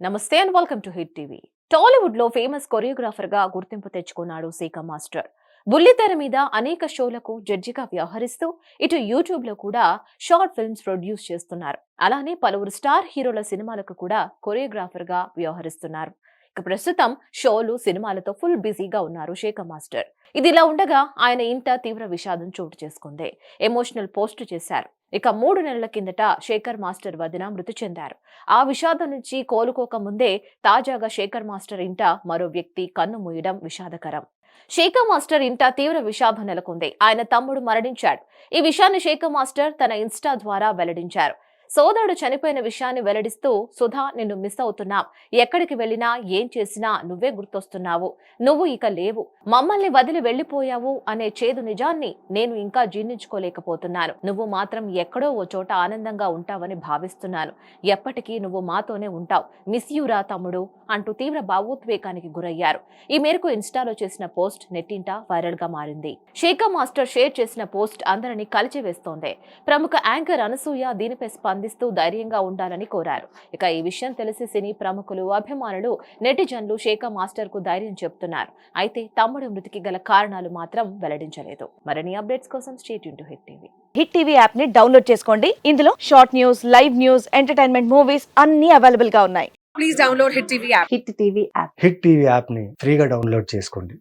నమస్తే and welcome to Hit TV. టాలీవుడ్లో famous కొరియోగ్రాఫర్గా గుర్తింపు తెచ్చుకున్నాడు సీక మాస్టర్. బుల్లితెర మీద అనేక షోలకు జడ్జిగా వ్యవహరిస్తూ ఇటు యూట్యూబ్లో కూడా షార్ట్ ఫిల్మ్స్ ప్రొడ్యూస్ చేస్తున్నారు. అలానే పలువురు స్టార్ హీరోల సినిమాలకు కూడా కొరియోగ్రాఫర్గా వ్యవహరిస్తున్నారు. ఇక ప్రస్తుతం షోలు సినిమాలతో ఫుల్ బిజీగా ఉన్నారు శేఖర్ మాస్టర్. ఇదిలా ఉండగా ఆయన ఇంట తీవ్ర విషాదం చోటు చేసుకుంది. ఎమోషనల్ పోస్ట్ చేశారు. ఇక మూడు నెలల కిందట శేఖర్ మాస్టర్ వదిన మృతి చెందారు. ఆ విషాదం నుంచి కోలుకోక ముందే తాజాగా శేఖర్ మాస్టర్ ఇంట మరో వ్యక్తి కన్ను మూయడం విషాదకరం. శేఖర్ మాస్టర్ ఇంట తీవ్ర విషాదం నెలకొంది. ఆయన తమ్ముడు మరణించాడు. ఈ విషయాన్ని శేఖర్ మాస్టర్ తన ఇన్స్టా ద్వారా వెల్లడించారు. సోదరుడు చనిపోయిన విషయాన్ని వెల్లడిస్తూ సుధా నిన్ను మిస్ అవుతున్నాం. ఎక్కడికి వెళ్ళినా ఏం చేసినా నువ్వే గుర్తొస్తున్నావు. నువ్వు ఇక లేవు. మమ్మల్ని వదిలి వెళ్ళిపోయావు అనే చేదు నిజాన్ని నేను ఇంకా జీర్ణించుకోలేకపోతున్నాను. నువ్వు మాత్రం ఎక్కడో ఓ చోట ఆనందంగా ఉంటావని భావిస్తున్నాను. ఎప్పటికీ నువ్వు మాతోనే ఉంటావు. మిస్ యూరా తమ్ముడు అంటూ తీవ్ర భావోద్వేగానికి గురయ్యారు. ఈ మేరకు ఇన్స్టాలో చేసిన పోస్ట్ నెట్టింట వైరల్గా మారింది. శేఖర్ మాస్టర్ షేర్ చేసిన పోస్ట్ అందరినీ కలిచివేస్తోంది. ప్రముఖ యాంకర్ అనసూయ దీనిపై స్పందిస్తూ ధైర్యంగా ఉండాలని కోరారు. ఇక ఈ విషయం తెలిసి సినీ ప్రముఖులు అభిమానులు నెటిజన్లు శేఖర్ మాస్టర్కు ధైర్యం చెప్తున్నారు. అయితే తమ్ముడు మృతికి గల కారణాలు మాత్రం వెల్లడించలేదు. మరిన్ని అప్డేట్స్ కోసం stay tuned to Hit TV. Hit TV యాప్ని డౌన్లోడ్ చేసుకోండి. ఇందులో short news live news entertainment movies అన్ని అవైలబుల్గా ఉన్నాయి. please download Hit TV app. Hit TV app. Hit TV యాప్ని ఫ్రీగా డౌన్లోడ్ చేసుకోండి.